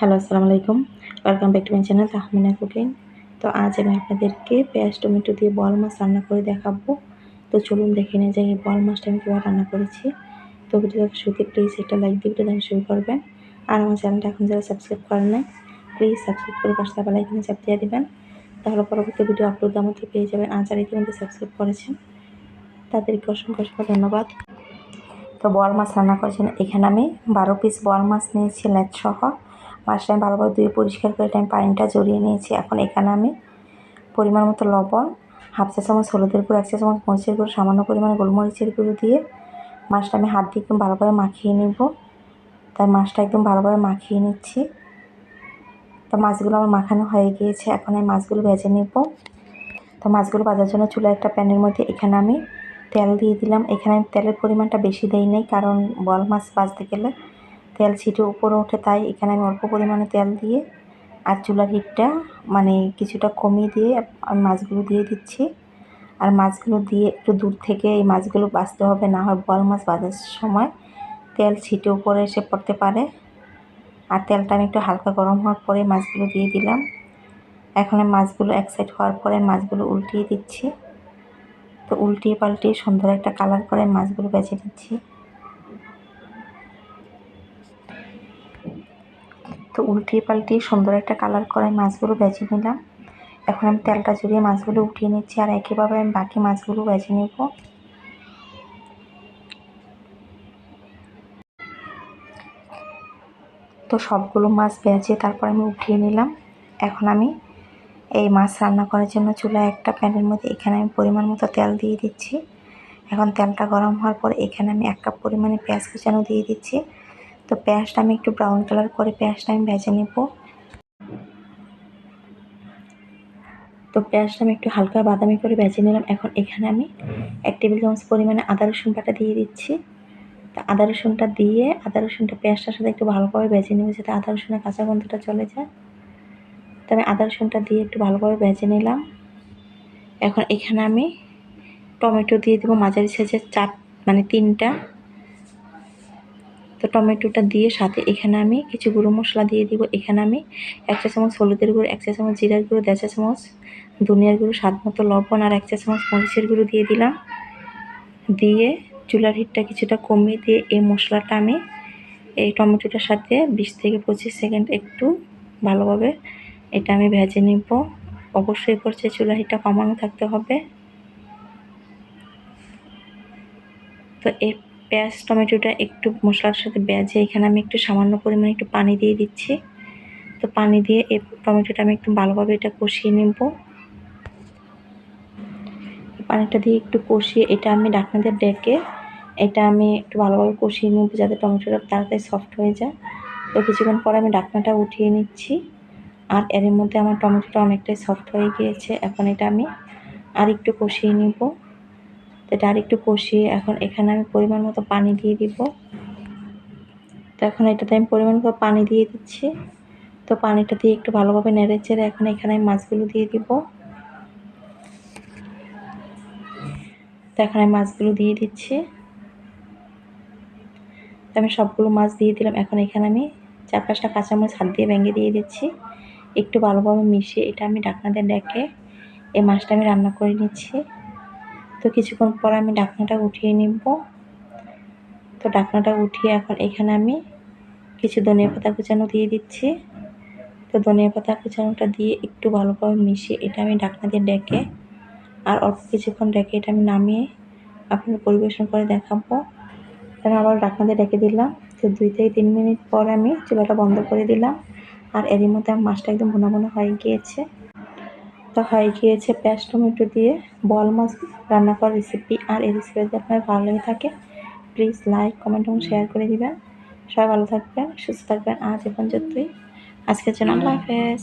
Hello, আসসালামু আলাইকুম। Welcome back to my channel Tahmina cooking তো আজ আমি আপনাদেরকে পেঁয়াজ, টমেটো দিয়ে বল মাছ রান্না করে দেখাবো। তো চলুন দেখে নিয়ে যাই বল মাছটা আমি কীভাবে রান্না করেছি। তো ভিডিওটা শুরুতে প্লিজ একটা লাইক দিয়ে ভিডিও শুরু করবেন। আর আমার চ্যানেলটা এখন যারা সাবস্ক্রাইব করেন নাই প্লিজ সাবস্ক্রাইব করে পাশে থাকা লাইকনে চাপ দিয়ে দেবেন। তাহলে পরবর্তী ভিডিও আপলোড মধ্যে পেয়ে যাবেন। আর যারা ইতিমধ্যে সাবস্ক্রাইব করেছেন, তাদেরকে অসংখ্য অসংখ্য ধন্যবাদ। তো বল মাছ রান্না করেছেন। এখানে আমি বারো পিস বল মাছ নিয়েছি লেজ সহ মাছটা আমি ভালোভাবে ধুয়ে পরিষ্কার করে আমি পানিটা জড়িয়ে নিয়েছি। এখন এখানে আমি পরিমাণ মতো লবণ, হাফ চা চামচ হলুদের গুঁড়ো, এক চা চামচ মরিচের গুঁড়ো, সামান্য পরিমাণে গোলমরিচের গুঁড়ো দিয়ে মাছটা আমি হাত দিয়ে একদম ভালোভাবে মাখিয়ে নিব। তাই মাছটা একদম ভালোভাবে মাখিয়ে নিচ্ছি। তো মাছগুলো আমার মাখানো হয়ে গিয়েছে, এখন আমি মাছগুলো ভেজে নেব। তো মাছগুলো ভাজার জন্য চুলা একটা প্যানের মধ্যে এখানে আমি তেল দিয়ে দিলাম। এখানে আমি তেলের পরিমাণটা বেশি দেই নাই, কারণ বল মাছ ভাজতে গেলে তেল ছিটে উপরে ওঠে, তাই এখানে আমি অল্প পরিমাণে তেল দিয়ে আর চুলার হিটটা মানে কিছুটা কমিয়ে দিয়ে আমি মাছগুলো দিয়ে দিচ্ছি। আর মাছগুলো দিয়ে একটু দূর থেকে এই মাছগুলো বাঁচতে হবে, না হয় বল মাছ বাজার সময় তেল ছিটে উপরে এসে পড়তে পারে। আর তেলটা আমি একটু হালকা গরম হওয়ার পরে মাছগুলো দিয়ে দিলাম। এখন মাছগুলো এক সাইড হওয়ার পরে মাছগুলো উল্টিয়ে দিচ্ছি। তো উল্টিয়ে পাল্টিয়ে সুন্দর একটা কালার করে মাছগুলো বেছে দিচ্ছি তো উল্টিয়ে পাল্টিয়ে সুন্দর একটা কালার করে মাছগুলো বেছে নিলাম। এখন আমি তেলটা জড়িয়ে মাছগুলো উঠিয়ে নিচ্ছি আর একইভাবে আমি বাকি মাছগুলো বেছে নেব। তো সবগুলো মাছ বেছে তারপর আমি উঠিয়ে নিলাম। এখন আমি এই মাছ রান্না করার জন্য চুলা একটা প্যানের মধ্যে এখানে আমি পরিমাণ মতো তেল দিয়ে দিচ্ছি। এখন তেলটা গরম হওয়ার পর এখানে আমি এক কাপ পরিমাণে পেঁয়াজ কুচানো দিয়ে দিচ্ছি। তো পেঁয়াজটা আমি একটু ব্রাউন কালার করে পেঁয়াজটা আমি ভেজে নেব। তো পেঁয়াজটা আমি একটু হালকা বাদামি করে ভেজে নিলাম। এখন এখানে আমি এক টেবিল চামচ পরিমাণে আদা রসুন বাটা দিয়ে দিচ্ছি। তো আদা রসুনটা দিয়ে আদা রসুনটা পেঁয়াজটার সাথে একটু ভালোভাবে ভেজে নেব যাতে আদা রসুনের কাঁচা গন্ধটা চলে যায়। তো আমি আদা রসুনটা দিয়ে একটু ভালোভাবে ভেজে নিলাম। এখন এখানে আমি টমেটো দিয়ে দেবো মাঝারি সাইজের চার মানে তিনটা। তো টমেটোটা দিয়ে সাথে এখানে আমি কিছু গুঁড়ো মশলা দিয়ে দিব। এখানে আমি এক চা চামচ হলুদের গুঁড়ো, এক চা চামচ জিরার গুঁড়ো, দেড় চা চামচ ধনিয়ার গুঁড়ো, স্বাদ মতো লবণ আর এক চা চামচ মরিচের গুঁড়ো দিয়ে দিলাম। দিয়ে চুলার হিটটা কিছুটা কমিয়ে দিয়ে এই মশলাটা আমি এই টমেটোটার সাথে বিশ থেকে পঁচিশ সেকেন্ড একটু ভালোভাবে এটা আমি ভেজে নিব। অবশ্যই পড়ছে চুলা হিটটা কমানো থাকতে হবে। তো এই পেঁয়াজ, টমেটোটা একটু মশলার সাথে বেজে, এখানে আমি একটু সামান্য পরিমাণে একটু পানি দিয়ে দিচ্ছি। তো পানি দিয়ে এই টমেটোটা আমি একটু ভালোভাবে এটা কষিয়ে নেব। পানিটা দিয়ে একটু কষিয়ে, এটা আমি ডাকনা দিয়ে ডেকে, এটা আমি একটু ভালোভাবে কষিয়ে নেব যাতে টমেটোটা তাড়াতাড়ি সফট হয়ে যায়। তো কিছুক্ষণ পরে আমি ডাকনাটা উঠিয়ে নিচ্ছি। আর এর মধ্যে আমার টমেটোটা অনেকটাই সফট হয়ে গিয়েছে, এখন এটা আমি আর একটু কষিয়ে নিব। এটা আর একটু কষিয়ে এখন এখানে আমি পরিমাণ মতো পানি দিয়ে দিব। তো এখন এটাতে আমি পরিমাণ মতো পানি দিয়ে দিচ্ছি। তো পানিটা দিয়ে একটু ভালোভাবে নেড়ে চেড়ে এখন এখানে আমি মাছগুলো দিয়ে দিব। তো এখন আমি মাছগুলো দিয়ে দিচ্ছি। তো আমি সবগুলো মাছ দিয়ে দিলাম। এখন এখানে আমি চার পাঁচটা কাঁচামরিচ হাত দিয়ে ভেঙে দিয়ে দিচ্ছি। একটু ভালোভাবে মিশিয়ে এটা আমি ঢাকনা দিয়ে ডেকে এই মাছটা আমি রান্না করে নিচ্ছি। তো কিছুক্ষণ পর আমি ডাকনাটা উঠিয়ে নিব। তো ডাকনাটা উঠিয়ে এখন এখানে আমি কিছু ধনিয়া পাতা কুচানো দিয়ে দিচ্ছি। তো ধনিয়া পাতা কুচানোটা দিয়ে একটু ভালোভাবে মিশিয়ে এটা আমি ডাকনা দিয়ে ডেকে আর অল্প কিছুক্ষণ ডেকে এটা আমি নামিয়ে আপনাদের পরিবেশন করে দেখাবো। আমি আবার ডাকনা দিয়ে ডেকে দিলাম। তো দুই থেকে তিন মিনিট পর আমি চুলাটা বন্ধ করে দিলাম। আর এরই মধ্যে আমার মাছটা একদম ভুনা ভুনা হয়ে গিয়েছে। তো হয়ে গিয়েছে পেঁয়াজ, টমেটো দিয়ে বল মাছ রান্না করার রেসিপি আর এই রেসিপি যদি আপনার ভালো লেগে থাকে প্লিজ লাইক কমেন্ট এবং শেয়ার করে দিবেন। সবাই ভালো থাকবেন, সুস্থ থাকবেন। আজ এখন যতই আজকের জন্য আল্লাহ হাফেজ।